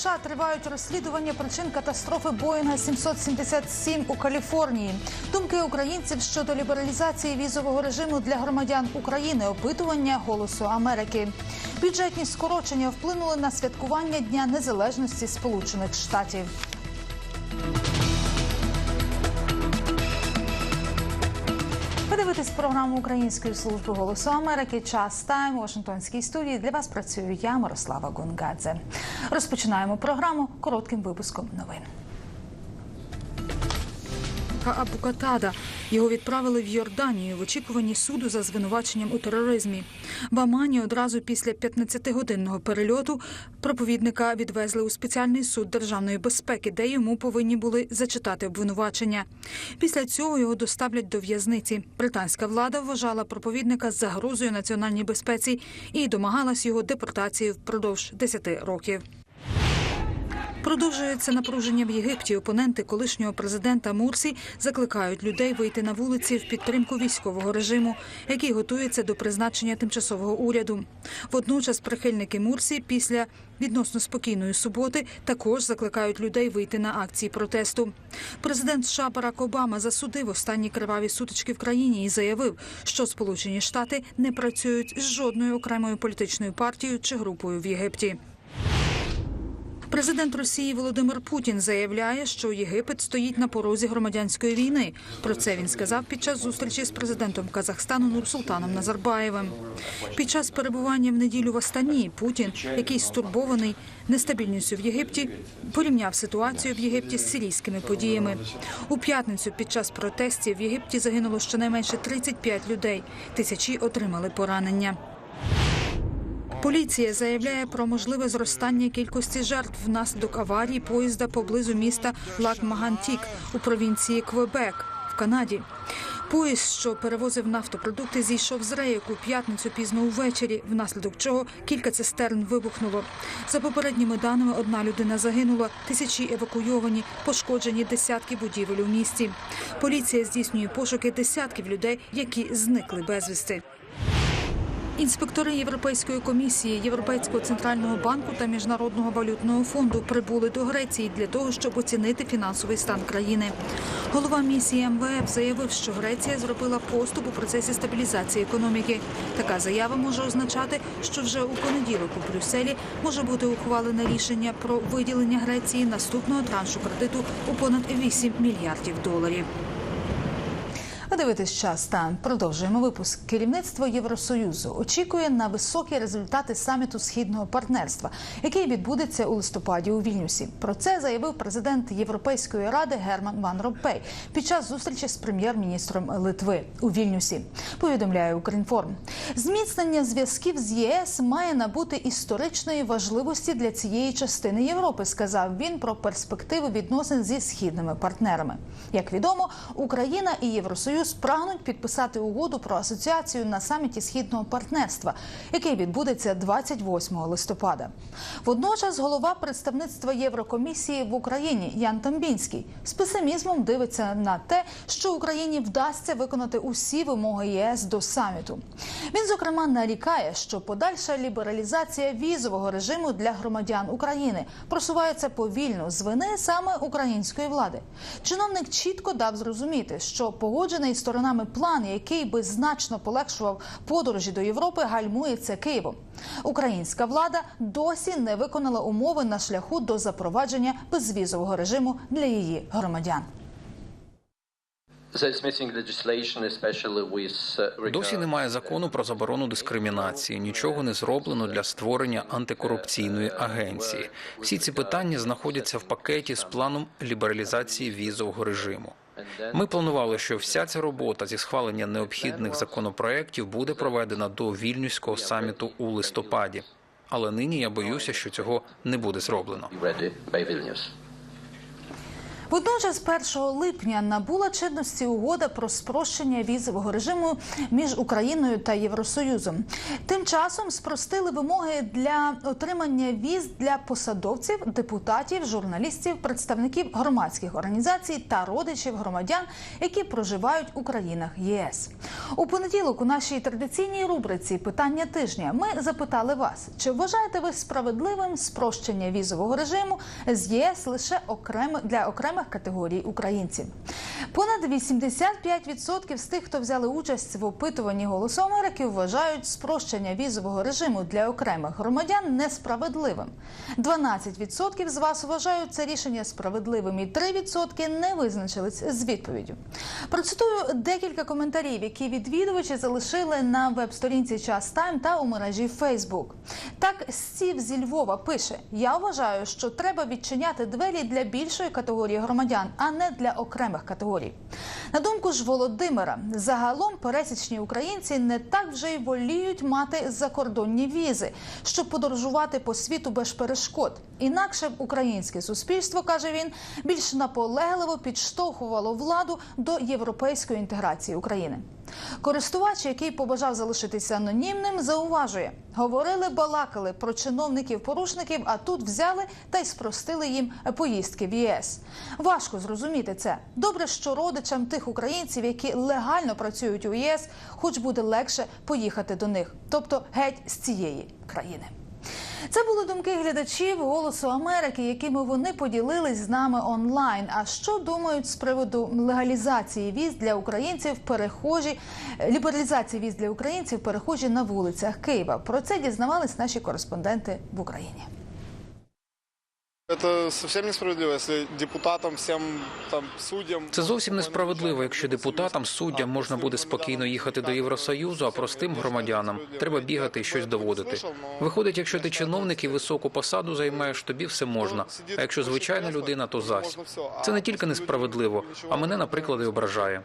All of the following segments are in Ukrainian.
США тривають розслідування причин катастрофи Боїнга 777 у Каліфорнії. Думки українців щодо лібералізації візового режиму для громадян України. Опитування голосу Америки. Бюджетні скорочення вплинули на святкування Дня Незалежності Сполучених Штатів. Ви дивитесь програму Української служби голосу Америки. Час тайм у Вашингтонській студії. Для вас працюю я, Мирослава Гонгадзе. Розпочинаємо програму коротким випуском новин. Абукатада його відправили в Йорданію в очікуванні суду за звинуваченням у тероризмі. В Амані одразу після 15-годинного перельоту проповідника відвезли у спеціальний суд державної безпеки, де йому повинні були зачитати обвинувачення. Після цього його доставлять до в'язниці. Британська влада вважала проповідника загрозою національній безпеці і домагалась його депортації впродовж 10 років. Продовжується напруження в Єгипті. Опоненти колишнього президента Мурсі закликають людей вийти на вулиці в підтримку військового режиму, який готується до призначення тимчасового уряду. Водночас прихильники Мурсі після відносно спокійної суботи також закликають людей вийти на акції протесту. Президент США Барак Обама засудив останні криваві сутички в країні і заявив, що Сполучені Штати не працюють з жодною окремою політичною партією чи групою в Єгипті. Президент Росії Володимир Путін заявляє, що Єгипет стоїть на порозі громадянської війни. Про це він сказав під час зустрічі з президентом Казахстану Нурсултаном Назарбаєвим. Під час перебування в неділю в Астані Путін, який стурбований нестабільністю в Єгипті, порівняв ситуацію в Єгипті з сирійськими подіями. У п'ятницю під час протестів в Єгипті загинуло щонайменше 35 людей. Тисячі отримали поранення. Поліція заявляє про можливе зростання кількості жертв внаслідок аварії поїзда поблизу міста Лак-Магантік у провінції Квебек в Канаді. Поїзд, що перевозив нафтопродукти, зійшов з рейок п'ятницю пізно увечері, внаслідок чого кілька цистерн вибухнуло. За попередніми даними, одна людина загинула, тисячі евакуйовані, пошкоджені десятки будівель у місті. Поліція здійснює пошуки десятків людей, які зникли безвісти. Інспектори Європейської комісії, Європейського центрального банку та міжнародного валютного фонду прибули до Греції для того, щоб оцінити фінансовий стан країни. Голова місії МВФ заявив, що Греція зробила поступ у процесі стабілізації економіки. Така заява може означати, що вже у понеділок у Брюсселі може бути ухвалене рішення про виділення Греції наступного траншу кредиту у понад 8 мільярдів доларів. Ви дивитесь час та продовжуємо випуск. Керівництво Євросоюзу очікує на високі результати саміту східного партнерства, який відбудеться у листопаді у Вільнюсі. Про це заявив президент Європейської ради Герман Ван Ромпей під час зустрічі з прем'єр-міністром Литви у Вільнюсі. Повідомляє Укрінформ. Зміцнення зв'язків з ЄС має набути історичної важливості для цієї частини Європи. Сказав він про перспективи відносин зі східними партнерами. Як відомо, Україна і Євросоюз прагнуть підписати угоду про асоціацію на саміті східного партнерства, який відбудеться 28 листопада. Водночас голова представництва Єврокомісії в Україні Ян Тамбінський з песимізмом дивиться на те, що Україні вдасться виконати усі вимоги ЄС до саміту. Він зокрема нарікає, що подальша лібералізація візового режиму для громадян України просувається повільно з вини саме української влади. Чиновник чітко дав зрозуміти, що погоджений сторонами план, який би значно полегшував подорожі до Європи, гальмується Києвом. Українська влада досі не виконала умови на шляху до запровадження безвізового режиму для її громадян. Досі немає закону про заборону дискримінації. Нічого не зроблено для створення антикорупційної агенції. Всі ці питання знаходяться в пакеті з планом лібералізації візового режиму. Ми планували, що вся ця робота зі схвалення необхідних законопроєктів буде проведена до вільнюського саміту у листопаді. Але нині я боюся, що цього не буде зроблено. Водночас, 1 липня набула чинності угода про спрощення візового режиму між Україною та Євросоюзом. Тим часом спростили вимоги для отримання віз для посадовців, депутатів, журналістів, представників громадських організацій та родичів громадян, які проживають у країнах ЄС. У понеділок у нашій традиційній рубриці Питання тижня ми запитали вас, чи вважаєте ви справедливим спрощення візового режиму з ЄС лише окремо для окремих категорій українців? Понад 85% з тих, хто взяли участь в опитуванні голосу Америки, вважають спрощення візового режиму для окремих громадян несправедливим. 12% з вас вважають це рішення справедливим, і 3% не визначились з відповіддю. Процитую декілька коментарів, які відвідувачі залишили на веб-сторінці Час Тайм та у мережі Фейсбук. Так, Стів зі Львова пише: Я вважаю, що треба відчиняти двері для більшої категорії громадян, а не для окремих категорій. На думку ж Володимира, загалом пересічні українці не так вже й воліють мати закордонні візи, щоб подорожувати по світу без перешкод. Інакше б українське суспільство, каже він, більш наполегливо підштовхувало владу до європейської інтеграції України. Користувач, який побажав залишитися анонімним, зауважує: говорили, балакали про чиновників-порушників, а тут взяли та й спростили їм поїздки в ЄС. Важко зрозуміти це. Добре, що родичам тих українців, які легально працюють у ЄС, хоч буде легше поїхати до них, тобто геть з цієї країни. Це були думки глядачів голосу Америки, якими вони поділились з нами онлайн. А що думають з приводу легалізації віз для українців перехожі лібералізації віз для українців перехожі на вулицях Києва? Про це дізнавались наші кореспонденти в Україні. Это совсем несправедливо, если депутатам, всем там суддям... Це зовсім несправедливо, якщо депутатам, суддям можна буде спокійно їхати до Євросоюзу, а простим громадянам треба бігати і щось доводити. Виходить, якщо ти чиновник і високу посаду займаєш, тобі все можна. А якщо звичайна людина, то зась. Це не тільки несправедливо, а мене, наприклад, і ображає.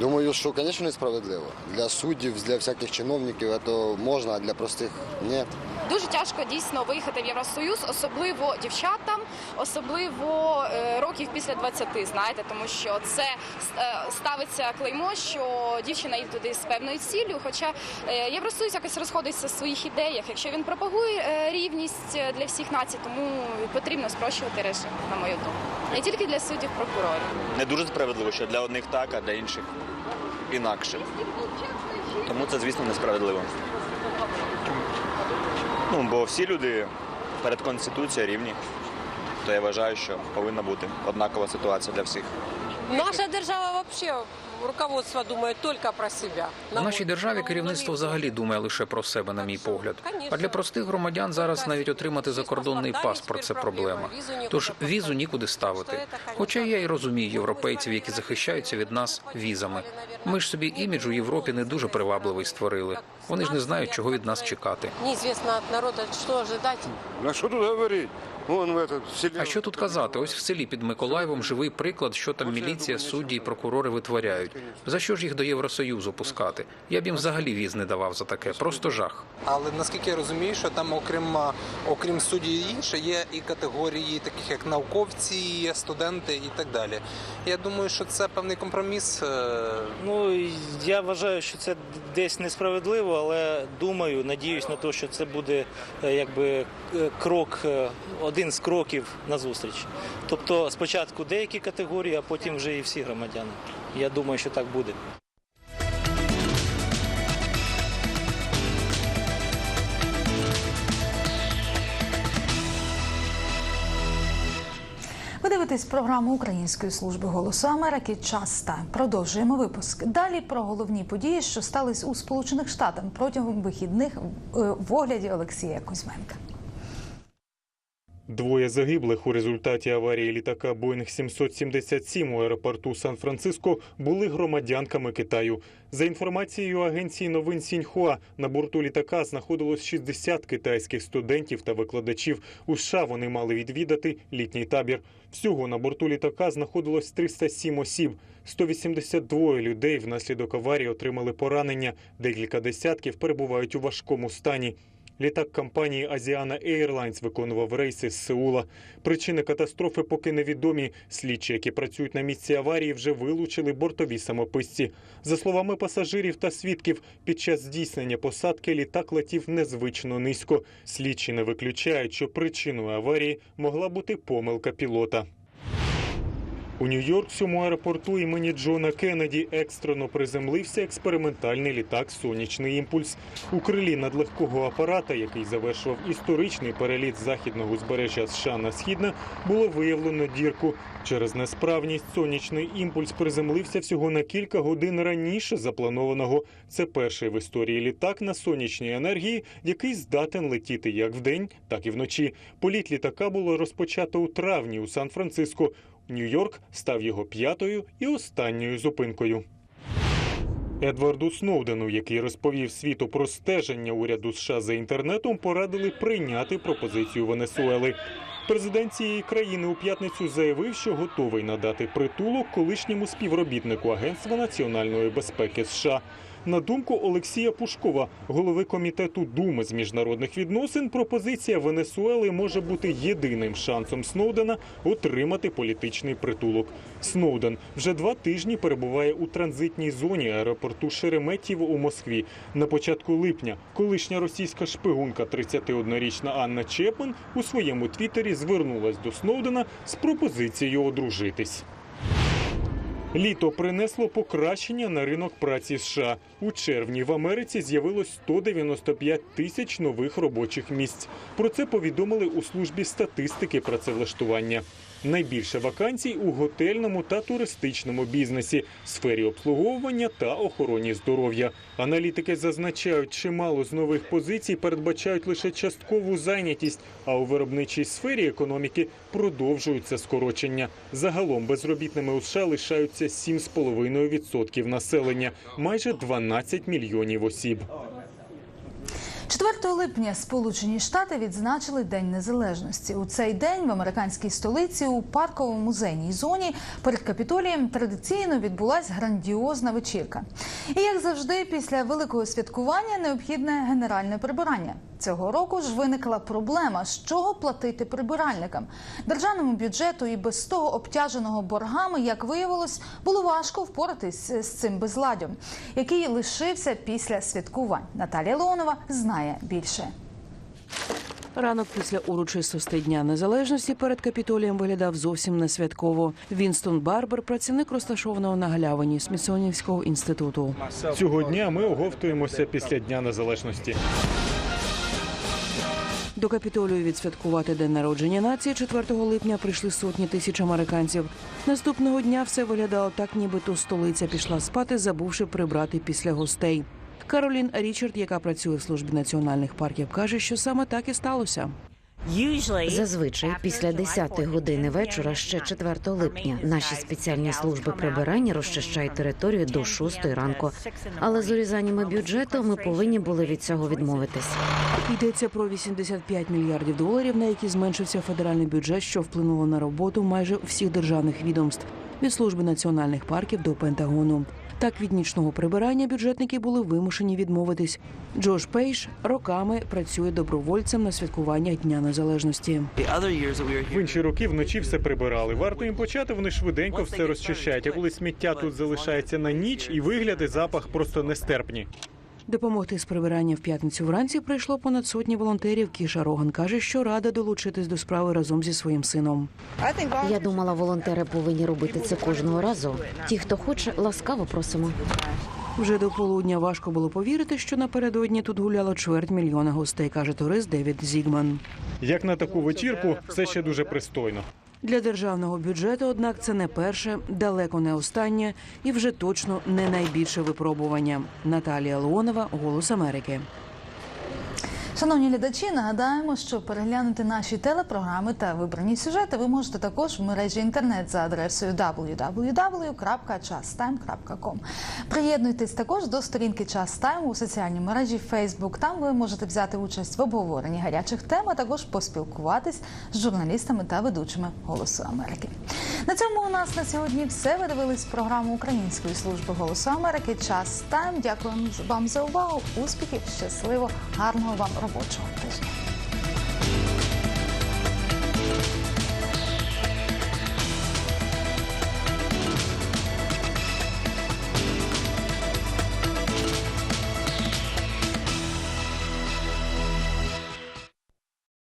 Думаю, що, звісно, несправедливо. Для суддів, для всяких чиновників це можна, а для простих ні. Дуже тяжко дійсно виїхати в Євросоюз, особливо дівчатам, особливо е, років після 20, знаєте, тому що це е, ставиться клеймо, що дівчина йде туди з певною ціллю. Хоча е, Євросоюз якось розходиться в своїх ідеях. Якщо він пропагує рівність для всіх націй, тому потрібно спрощувати режим, на мою думку. Не тільки для суддів, прокурорів. не дуже справедливо, що для одних так, а для інших інакше. Тому це, звісно, несправедливо. Ну, бо всі люди перед Конституцією рівні. То я вважаю, що повинна бути однакова ситуація для всіх. Наша держава взагалі руководство думає тільки про себе. У нашій державі керівництво взагалі думає лише про себе, на мій погляд. А для простих громадян зараз навіть отримати закордонний паспорт це проблема. Тож візу нікуди ставити. Хоча я й розумію європейців, які захищаються від нас візами. Ми ж собі імідж у Європі не дуже привабливий створили. Вони ж не знають, чого від нас чекати. Неізвісно від народу, що ожидати. А что тут говорить? А що тут казати? Ось в селі під Миколаєвом живий приклад, що там міліція, судді і прокурори витворяють. За що ж їх до Євросоюзу пускати? Я б їм взагалі віз не давав за таке. Просто жах. Але наскільки я розумію, що там, окрім окрім судді і інше, є і категорії, таких як науковці, студенти і так далі. Я думаю, що це певний компроміс. е, Ну я вважаю, що це десь несправедливо, але думаю, надіюсь на те, що це буде е, якби е, крок, е, один з кроків на зустріч. Тобто спочатку деякі категорії, а потім вже і всі громадяни. Я думаю, що так буде. Ви дивитесь програму Української служби голосу Америки. Час та продовжуємо випуск. Далі про головні події, що стались у Сполучених Штатах протягом вихідних е, в огляді Олексія Кузьменка. Двоє загиблих у результаті аварії літака Боїнг 777 у аеропорту Сан-Франциско були громадянками Китаю. За інформацією агенції новин Сіньхуа, на борту літака знаходилось 60 китайських студентів та викладачів. У США вони мали відвідати літній табір. Всього на борту літака знаходилось 307 осіб. 182 людей внаслідок аварії отримали поранення. Декілька десятків перебувають у важкому стані. Літак компанії Asiana Airlines виконував рейси з Сеула. Причини катастрофи поки невідомі. Слідчі, які працюють на місці аварії, вже вилучили бортові самописці. За словами пасажирів та свідків, під час здійснення посадки літак летів незвично низько. Слідчі не виключають, що причиною аварії могла бути помилка пілота. У Нью-Йоркському аеропорту імені Джона Кеннеді екстрено приземлився експериментальний літак Сонячний імпульс. У крилі надлегкого апарата, який завершував історичний переліт західного узбережжя США на східне, було виявлено дірку. Через несправність сонячний імпульс приземлився всього на кілька годин раніше запланованого. Це перший в історії літак на сонячній енергії, який здатен летіти як вдень, так і вночі. Політ літака було розпочато у травні у Сан-Франциско. Нью-Йорк став його п'ятою і останньою зупинкою. Едварду Сноудену, який розповів світу про стеження уряду США за інтернетом, порадили прийняти пропозицію Венесуели. Президент цієї країни у п'ятницю заявив, що готовий надати притулок колишньому співробітнику Агентства національної безпеки США. На думку Олексія Пушкова, голови комітету Думи з міжнародних відносин, пропозиція Венесуели може бути єдиним шансом Сноудена отримати політичний притулок. Сноуден вже два тижні перебуває у транзитній зоні аеропорту Шереметьєво у Москві. На початку липня колишня російська шпигунка 31-річна Анна Чепман у своєму твіттері звернулась до Сноудена з пропозицією одружитись. Літо принесло покращення на ринок праці США. У червні в Америці з'явилось 195 тисяч нових робочих місць. Про це повідомили у службі статистики працевлаштування. Найбільше вакансій у готельному та туристичному бізнесі, сфері обслуговування та охороні здоров'я. Аналітики зазначають, чимало з нових позицій передбачають лише часткову зайнятість, а у виробничій сфері економіки продовжуються скорочення. Загалом безробітними у США лишаються 7,5% населення, майже 12 мільйонів осіб. 4 липня Сполучені Штати відзначили День Незалежності. У цей день в американській столиці у парковому музейній зоні перед капітолієм традиційно відбулася грандіозна вечірка. І як завжди, після великого святкування необхідне генеральне прибирання. Цього року ж виникла проблема, з чого платити прибиральникам. Державному бюджету і без того обтяженого боргами, як виявилось, було важко впоратись з цим безладдям, який лишився після святкувань. Наталія Леонова знає більше. Ранок після урочистостей Дня Незалежності перед капітолієм виглядав зовсім не святково. Вінстон Барбер, працівник розташованого на галявині Смітсонівського інституту. Цього дня ми оговтуємося після Дня Незалежності. До капітолію відсвяткувати день народження нації 4 липня прийшли сотні тисяч американців. Наступного дня все виглядало так, нібито столиця пішла спати, забувши прибрати після гостей. Каролін Річард, яка працює в службі національних парків, каже, що саме так і сталося. Зазвичай після 10 години вечора, ще 4 липня, наші спеціальні служби прибирання розчищають територію до 6 ранку. Але з урізаннями бюджету ми повинні були від цього відмовитись. Йдеться про 85 мільярдів доларів, на які зменшився федеральний бюджет, що вплинуло на роботу майже всіх державних відомств від служби національних парків до Пентагону. Так від нічного прибирання бюджетники були вимушені відмовитись. Джош Пейш роками працює добровольцем на святкування Дня Незалежності. В інші роки вночі все прибирали. Варто їм почати, вони швиденько все розчищають. А коли сміття тут залишається на ніч, і вигляд і запах просто нестерпні. Допомогти з прибирання в п'ятницю вранці прийшло понад сотні волонтерів. Кіша Роган каже, що рада долучитись до справи разом зі своїм сином. Я думала, волонтери повинні робити це кожного разу. Ті, хто хоче, ласкаво просимо. Вже до полудня важко було повірити, що напередодні тут гуляло чверть мільйона гостей, каже турист Девід Зігман. Як на таку вечірку, все ще дуже пристойно. Для державного бюджету, однак, це не перше, далеко не останнє і вже точно не найбільше випробування. Наталія Леонова, Голос Америки. Шановні глядачі, нагадаємо, що переглянути наші телепрограми та вибрані сюжети ви можете також в мережі інтернет за адресою www.chastime.com. Приєднуйтесь також до сторінки Час Тайм у соціальній мережі Facebook. Там ви можете взяти участь в обговоренні гарячих тем, а також поспілкуватись з журналістами та ведучими Голосу Америки. На цьому у нас на сьогодні все. Ви дивились програму Української служби голосу Америки. Час тайм. Дякуємо вам за увагу. Успіхів, щасливо, гарного вам робочого тижня.